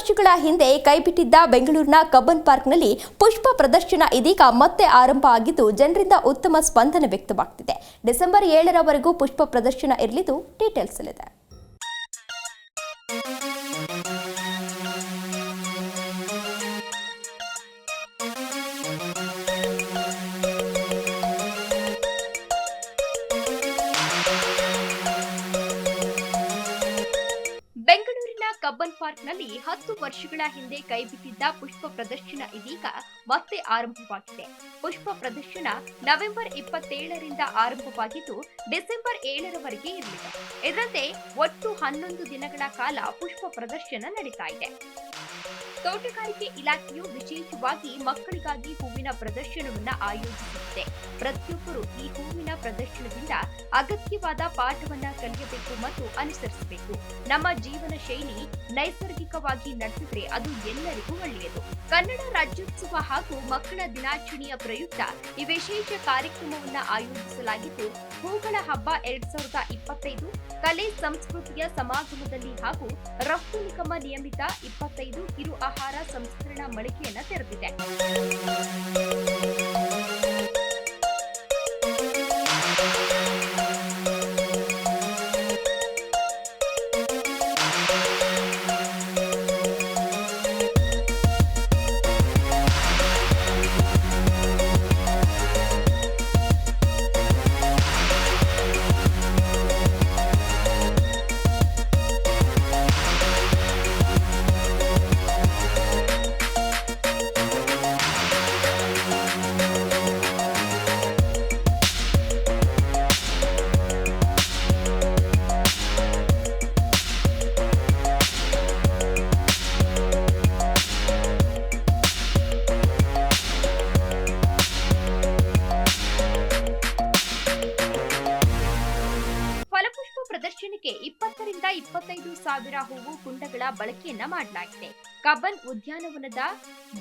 ವರ್ಷಗಳ ಹಿಂದೆ ಕೈಬಿಟ್ಟಿದ್ದ ಬೆಂಗಳೂರಿನ ಕಬ್ಬನ್ ಪಾರ್ಕ್ನಲ್ಲಿ ಪುಷ್ಪ ಪ್ರದರ್ಶನ ಇದೀಗ ಮತ್ತೆ ಆರಂಭ ಆಗಿದ್ದು, ಜನರಿಂದ ಉತ್ತಮ ಸ್ಪಂದನೆ ವ್ಯಕ್ತವಾಗ್ತಿದೆ. ಡಿಸೆಂಬರ್ ಏಳರವರೆಗೂ ಪುಷ್ಪ ಪ್ರದರ್ಶನ ಇರಲಿದ್ದು, ಡೀಟೇಲ್ಸ್ ಇದೆ ಕಬ್ಬನ್ ಪಾರ್ಕ್ನಲ್ಲಿ ಹತ್ತು ವರ್ಷಗಳ ಹಿಂದೆ ಕೈಬಿಟ್ಟಿದ್ದ ಪುಷ್ಪ ಪ್ರದರ್ಶನ ಇದೀಗ ಮತ್ತೆ ಆರಂಭವಾಗಿದೆ. ಪುಷ್ಪ ಪ್ರದರ್ಶನ ನವೆಂಬರ್ ಇಪ್ಪತ್ತೇಳರಿಂದ ಆರಂಭವಾಗಿದ್ದು, ಡಿಸೆಂಬರ್ ಏಳರವರೆಗೆ ಇರಲಿದೆ. ಇದರಂತೆ ಒಟ್ಟು ಹನ್ನೊಂದು ದಿನಗಳ ಕಾಲ ಪುಷ್ಪ ಪ್ರದರ್ಶನ ನಡೀತಾ ಇದೆ. ತೋಟಗಾರಿಕೆ ಇಲಾಖೆಯು ವಿಶೇಷವಾಗಿ ಮಕ್ಕಳಿಗಾಗಿ ಹೂವಿನ ಪ್ರದರ್ಶನವನ್ನ ಆಯೋಜಿಸುತ್ತಿದೆ. ಪ್ರತಿಯೊಬ್ಬರು ಈ ಹೂವಿನ ಪ್ರದರ್ಶನದಿಂದ ಅಗತ್ಯವಾದ ಪಾಠವನ್ನ ಕಲಿಯಬೇಕು ಮತ್ತು ಅನುಸರಿಸಬೇಕು. ನಮ್ಮ ಜೀವನ ಶೈಲಿ ನೈಸರ್ಗಿಕವಾಗಿ ನಡೆಸಿದ್ರೆ ಅದು ಎಲ್ಲರಿಗೂ ಒಳ್ಳೆಯದು. ಕನ್ನಡ ರಾಜ್ಯೋತ್ಸವ ಹಾಗೂ ಮಕ್ಕಳ ದಿನಾಚರಣೆಯ ಪ್ರಯುಕ್ತ ಈ ವಿಶೇಷ ಕಾರ್ಯಕ್ರಮವನ್ನ ಆಯೋಜಿಸಲಾಗಿದ್ದು ಹೂಗಳ ಹಬ್ಬ ಎರಡ್ ಸಾವಿರದ ಇಪ್ಪತ್ತೈದು, ಕಲೆ, ಸಂಸ್ಕೃತಿಯ ಸಮಾಗಮದಲ್ಲಿ ಹಾಗೂ ರಫ್ತು ನಿಗಮ ನಿಯಮಿತ ಇಪ್ಪತ್ತೈದು ಕಿರು ಆಹಾರ ಸಂಸ್ಕರಣಾ ಮಳಿಗೆಯನ್ನು ತೆರೆದಿದೆ. ಪ್ರದರ್ಶನಕ್ಕೆ ಇಪ್ಪತ್ತರಿಂದ ಇಪ್ಪತ್ತೈದು ಸಾವಿರ ಹೂವು ಕುಂಡಗಳ ಬಳಕೆಯನ್ನ ಮಾಡಲಾಗಿದೆ. ಕಬ್ಬನ್ ಉದ್ಯಾನವನದ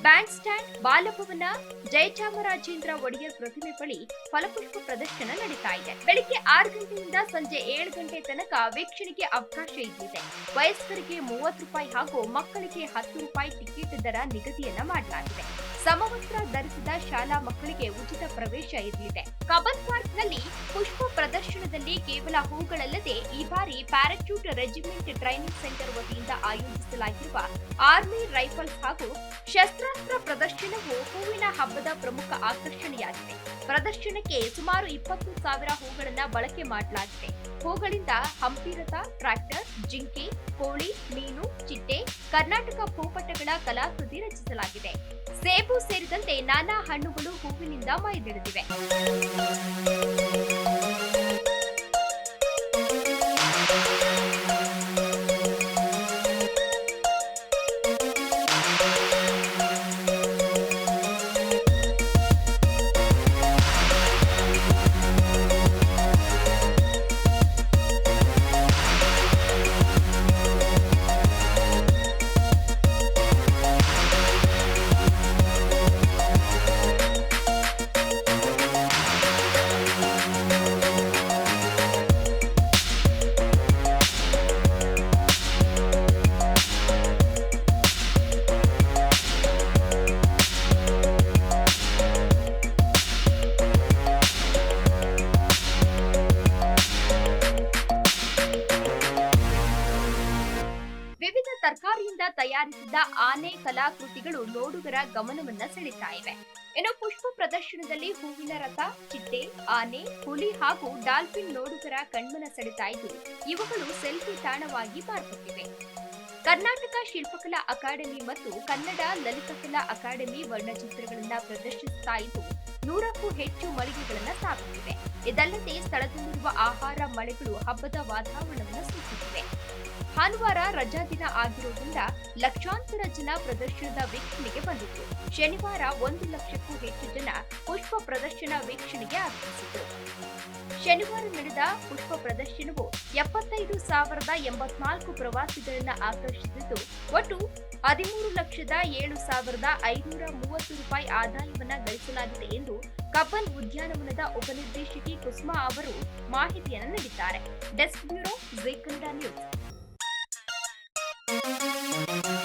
ಬ್ಯಾಂಡ್ ಸ್ಟ್ಯಾಂಡ್ ಬಾಲಭವನ ಜಯಚಾಮರಾಜೇಂದ್ರ ಒಡೆಯರ್ ಪ್ರತಿಮೆ ಬಳಿ ಫಲಪುಷ್ಪ ಪ್ರದರ್ಶನ ನಡೀತಾ ಇದೆ. ಬೆಳಿಗ್ಗೆ ಆರು ಗಂಟೆಯಿಂದ ಸಂಜೆ ಏಳು ಗಂಟೆ ತನಕ ವೀಕ್ಷಣೆಗೆ ಅವಕಾಶ ಇದ್ದಿದೆ ವಯಸ್ಕರಿಗೆ ಮೂವತ್ತು ರೂಪಾಯಿ ಹಾಗೂ ಮಕ್ಕಳಿಗೆ ಹತ್ತು ರೂಪಾಯಿ ಟಿಕೆಟ್ ದರ ನಿಗದಿಯನ್ನ ಮಾಡಲಾಗಿದೆ. ಸಮವಸ್ತ್ರ ಧರಿಸಿದ ಶಾಲಾ ಮಕ್ಕಳಿಗೆ ಉಚಿತ ಪ್ರವೇಶ ಇರಲಿದೆ. ಕಬನ್ ಪಾರ್ಕ್ನಲ್ಲಿ ಪುಷ್ಪ ಪ್ರದರ್ಶನದಲ್ಲಿ ಕೇವಲ ಹೂಗಳಲ್ಲದೆ ಈ ಬಾರಿ ಪ್ಯಾರಾಚೂಟ್ ರೆಜಿಮೆಂಟ್ ಟ್ರೈನಿಂಗ್ ಸೆಂಟರ್ ವತಿಯಿಂದ ಆಯೋಜಿಸಲಾಗಿರುವ ಆರ್ಮಿ ರೈಫಲ್ಸ್ ಹಾಗೂ ಶಸ್ತ್ರಾಸ್ತ್ರ ಪ್ರದರ್ಶನವು ಹೂವಿನ ಹಬ್ಬದ ಪ್ರಮುಖ ಆಕರ್ಷಣೆಯಾಗಿದೆ. ಪ್ರದರ್ಶನಕ್ಕೆ ಸುಮಾರು ಇಪ್ಪತ್ತು ಸಾವಿರ ಹೂಗಳನ್ನು ಬಳಕೆ ಮಾಡಲಾಗಿದೆ. ಹೂಗಳಿಂದ ಹಂಪಿರಥ, ಟ್ರ್ಯಾಕ್ಟರ್, ಜಿಂಕೆ, ಕೋಳಿ, ಮೀನು, ಚಿಟ್ಟೆ ಕರ್ನಾಟಕ ಭೂಪಟಗಳ ಕಲಾಕೃತಿ ರಚಿಸಲಾಗಿದೆ. ಸೇಬು ಸೇರಿದಂತೆ ನಾನಾ ಹಣ್ಣುಗಳು ಹೂವಿನಿಂದ ಮೈದೆಳೆದಿವೆ ತರಕಾರಿಯಿಂದ ತಯಾರಿಸಿದ ಆನೆ ಕಲಾಕೃತಿಗಳು ನೋಡುಗರ ಗಮನವನ್ನ ಸೆಳೀತಾ ಇವೆ. ಇನ್ನು ಪುಷ್ಪ ಪ್ರದರ್ಶನದಲ್ಲಿ ಹೂವಿನ ರಥ, ಚಿಟ್ಟೆ, ಆನೆ, ಹುಲಿ ಹಾಗೂ ಡಾಲ್ಫಿನ್ ನೋಡುಗರ ಕಣ್ಮನ ಸೆಳೆತಾ ಇದ್ದು, ಇವುಗಳು ಸೆಲ್ಫಿ ತಾಣವಾಗಿ ಮಾರ್ಪಟ್ಟಿವೆ. ಕರ್ನಾಟಕ ಶಿಲ್ಪಕಲಾ ಅಕಾಡೆಮಿ ಮತ್ತು ಕನ್ನಡ ಲಲಿತಕಲಾ ಅಕಾಡೆಮಿ ವರ್ಣಚಿತ್ರಗಳನ್ನ ಪ್ರದರ್ಶಿಸುತ್ತಾ ಇದ್ದು, ನೂರಕ್ಕೂ ಹೆಚ್ಚು ಮಳಿಗೆಗಳನ್ನ ಸ್ಥಾಪಿಸಿವೆ. ಇದಲ್ಲದೆ ಸ್ಥಳದಲ್ಲಿರುವ ಆಹಾರ, ಮಳೆಗಳು, ಹಬ್ಬದ ವಾತಾವರಣವನ್ನು ಸೂಚಿಸಿವೆ. ಭಾನುವಾರ ರಜಾ ದಿನ ಆಗಿರುವುದರಿಂದ ಲಕ್ಷಾಂತರ ಜನ ಪ್ರದರ್ಶನದ ವೀಕ್ಷಣೆಗೆ ಬಂದಿತ್ತು. ಶನಿವಾರ ಒಂದು ಲಕ್ಷಕ್ಕೂ ಹೆಚ್ಚು ಜನ ಪುಷ್ಪ ಪ್ರದರ್ಶನ ವೀಕ್ಷಣೆಗೆ ಆಗಮಿಸಿತು ಶನಿವಾರ ನಡೆದ ಪುಷ್ಪ ಪ್ರದರ್ಶನವು ಎಪ್ಪತ್ತೈದು ಸಾವಿರದ ಎಂಬತ್ನಾಲ್ಕು ಪ್ರವಾಸಿಗರನ್ನು ಆಕರ್ಷಿಸಿದ್ದು, ಒಟ್ಟು ಹದಿಮೂರು ಲಕ್ಷದ ಏಳು ಸಾವಿರದ ಐನೂರ ಮೂವತ್ತು ರೂಪಾಯಿ ಆದಾಯವನ್ನು ಗಳಿಸಲಾಗಿದೆ ಎಂದು ಕಬ್ಬನ್ ಉದ್ಯಾನವನದ ಉಪನಿರ್ದೇಶಕಿ ಕುಸ್ಮಾ ಅವರು ಮಾಹಿತಿಯನ್ನು ನೀಡಿದ್ದಾರೆ. Desk bureau Zee Kannada news. Thank you.